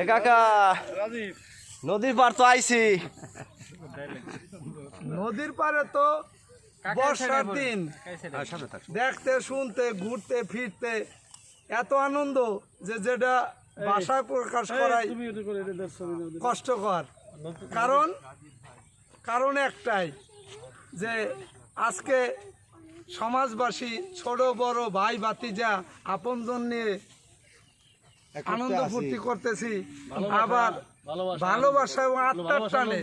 এ কাকা নদীর পার তো আইছি। নদীর পারে তো বর্ষার দিন। দেখতে শুনতে ঘুরতে ফিরতে এত আনন্দ যে যেটা ভাষায় প্রকাশ করাই কষ্টকর। কারণ কারণ একটাই যে আজকে সমাজবাসী ছোট বড় ভাই ভাতিজা আপনজন নিয়ে আনন্দ ফুর্তি করতেছি। আবার ভালোবাসা এবং আত্মার টানে।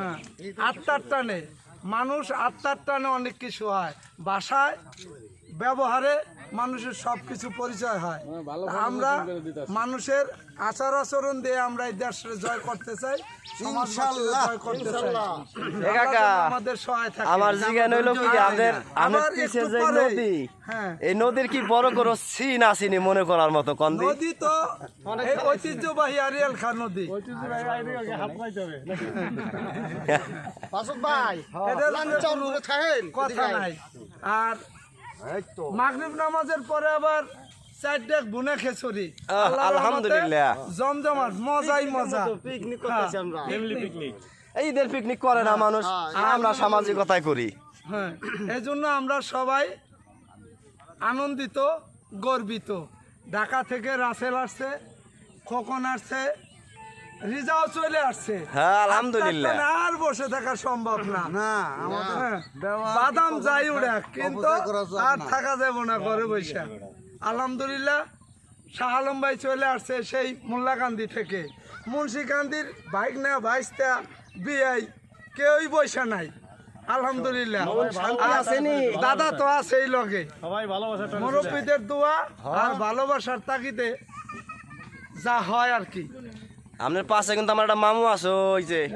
হ্যাঁ আত্মার টানে। মানুষ আত্মার টানে অনেক কিছু হয়। বাসায় ব্যবহারে মানুষের সব কিছু পরিচয় হয়। আমরা মানুষের আচার আচরণ দিয়ে আমরা এই দেশের জয় করতে চাই আমার জিজ্ঞান হইল কি আমাদের পিছে যে নদী হ্যাঁ। এই নদীর কি বড় সিন আসিনি মনে করার মতো কন্দি নদী তো এই ঐতিহ্যবাহী আরিয়াল খান নদী। কথা নাই। আর মাগরিব নামাজের পরে আবার চার ডেক বুনে খেচুরি আলহামদুলিল্লাহ। জমজমাট মজাই মজা। পিকনিক এই ঈদের পিকনিক করে না মানুষ আমরা সামাজিকতায় করি। হ্যাঁ এই জন্য আমরা সবাই আনন্দিত গর্বিত। ঢাকা থেকে রাসেল আসছে খোকন আসছে রিজাও চলে আসছে। হ্যাঁ, আলহামদুলিল্লাহ। আর বসে থাকা সম্ভব না। না বাদাম যাই উড়ে কিন্তু আর থাকা যাবে না ঘরে বসে। আলহামদুলিল্লাহ শাহ আলম ভাই চলে আসছে সেই মোল্লাকান্দি থেকে। মুন্সিকান্দির বাইক না ভাইস্তা বিআই কেউই বসে নাই। আলহামদুলিল্লাহ? দাদা তো আছেই লগে। মুরব্বীদের দোয়া আর ভালোবাসার তাগিদে যা হয় আর কি। আপনার পাশে কিন্তু আমার একটা মামু আছে ওই যে।